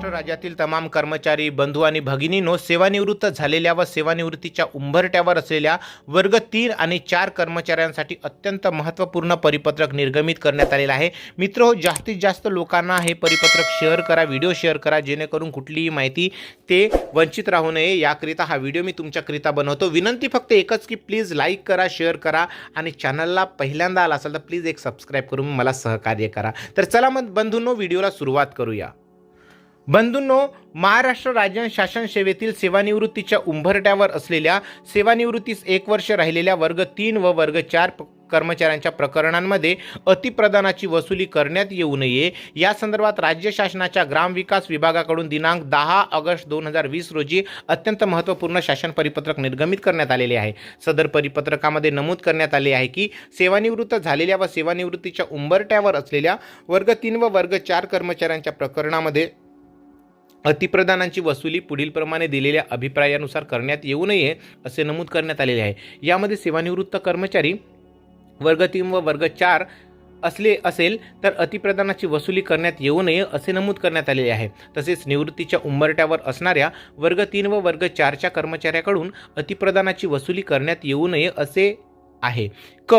महाराष्ट्र राज्यातील तमाम कर्मचारी बंधू आणि भगिनींनो सेवानिवृत्त झालेल्या व सेवानिवृत्तीच्या उंबरट्यावर असलेल्या वर्ग तीन आणि चार कर्मचाऱ्यांसाठी अत्यंत महत्त्वपूर्ण परिपत्रक निर्गमित करण्यात आलेलं आहे. मित्र हो जास्तीत जास्त लोकांना हे परिपत्रक शेअर करा व्हिडिओ शेअर करा जेणेकरून कुठलीही माहिती ते वंचित राहू नये. याकरिता हा व्हिडिओ मी तुमच्याकरिता बनवतो. विनंती फक्त एकच की प्लीज लाईक करा शेअर करा आणि चॅनलला पहिल्यांदा आला असाल तर प्लीज एक सबस्क्राईब करून मला सहकार्य करा. तर चला मग बंधूंनो व्हिडिओला सुरुवात करूया. बंधूंनो महाराष्ट्र राज्य शासन सेवेतील सेवानिवृत्तीच्या उंबरट्यावर असलेल्या सेवानिवृत्तीस एक वर्ष राहिलेल्या वर्ग तीन व वर्ग चार कर्मचाऱ्यांच्या प्रकरणांमध्ये अतिप्रदानाची वसुली करण्यात येऊ नये. या संदर्भात राज्य शासनाच्या ग्रामविकास विभागाकडून दिनांक दहा ऑगस्ट दोन हजार वीस रोजी अत्यंत महत्त्वपूर्ण शासन परिपत्रक निर्गमित करण्यात आलेले आहे. सदर परिपत्रकामध्ये नमूद करण्यात आले आहे की सेवानिवृत्त झालेल्या व सेवानिवृत्तीच्या उंबरट्यावर असलेल्या वर्ग तीन व वर्ग चार कर्मचाऱ्यांच्या प्रकरणामध्ये अतिप्रदानांची वसुली पुढीलप्रमाणे दिलेल्या अभिप्रायानुसार करण्यात येऊ नये असे नमूद करण्यात आलेले आहे. यामध्ये सेवानिवृत्त कर्मचारी वर्ग तीन व वर्ग चार असले असेल तर अतिप्रदानाची वसुली करण्यात येऊ नये असे नमूद करण्यात आलेले आहे. तसेच निवृत्तीच्या उंबरट्यावर असणाऱ्या वर्ग तीन व वर्ग चारच्या कर्मचाऱ्याकडून अतिप्रदानाची वसुली करण्यात येऊ नये असे आहे. क.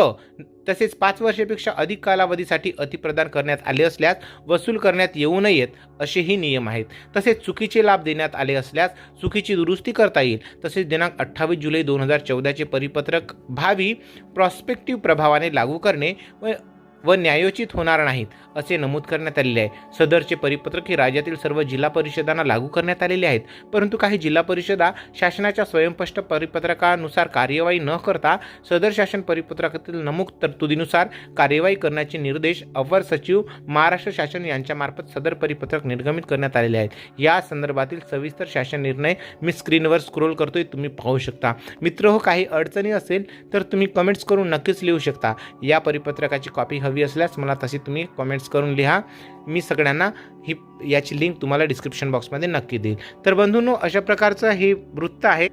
तसेच पाच वर्षापेक्षा अधिक कालावधीसाठी अतिप्रदान करण्यात आले असल्यास वसूल करण्यात येऊ नयेत असेही नियम आहेत. तसेच चुकीचे लाभ देण्यात आले असल्यास चुकीची दुरुस्ती करता येईल. तसेच दिनांक अठ्ठावीस जुलै दोन हजार चौदाचे परिपत्रक भावी प्रॉस्पेक्टिव्ह प्रभावाने लागू करणे व व न्यायोचित होणार नाहीत असे नमूद करण्यात आलेले आहे. सदरचे परिपत्रक हे राज्यातील सर्व जिल्हा परिषदांना लागू करण्यात आलेले आहेत. परंतु काही जिल्हा परिषदा शासनाच्या स्वयंस्पष्ट परिपत्रकानुसार कार्यवाही न करता सदर शासन परिपत्रकातील नमूद तरतुदीनुसार कार्यवाही करण्याचे निर्देश अवर सचिव महाराष्ट्र शासन यांच्यामार्फत सदर परिपत्रक निर्गमित करण्यात आलेले आहेत. या संदर्भातील सविस्तर शासन निर्णय मी स्क्रीनवर स्क्रोल करतोय तुम्ही पाहू शकता. मित्र हो काही अडचणी असेल तर तुम्ही कमेंट्स करून नक्कीच लिहू शकता. या परिपत्रकाची कॉपी हवी असल्यास मला तशी तुम्ही कमेंट्स करून लिहा. मी सगळ्यांना ही याची लिंक तुम्हाला डिस्क्रिप्शन बॉक्समध्ये नक्की देईल. तर बंधूंनो अशा प्रकारचं हे वृत्त आहे.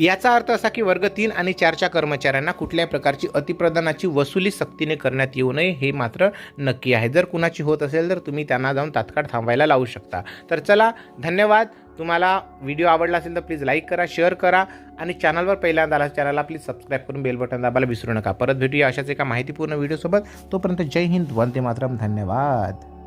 याचा अर्थ असा की वर्ग तीन आणि चारच्या कर्मचाऱ्यांना कुठल्याही प्रकारची अतिप्रदानाची वसुली सक्तीने करण्यात येऊ नये हे मात्र नक्की आहे. जर कुणाची होत असेल तर तुम्ही त्यांना जाऊन तात्काळ थांबायला लावू शकता. तर चला धन्यवाद. तुम्हाला व्हिडिओ आवडला असेल तर प्लीज लाईक करा शेअर करा आणि चॅनलवर पहिल्यांदा आला चॅनलला प्लीज सबस्क्राईब करून बेल बटन दाबायला विसरू नका. परत भेटूया अशाच एका माहितीपूर्ण व्हिडिओसोबत. तोपर्यंत जय हिंद वंदे मातरम. धन्यवाद.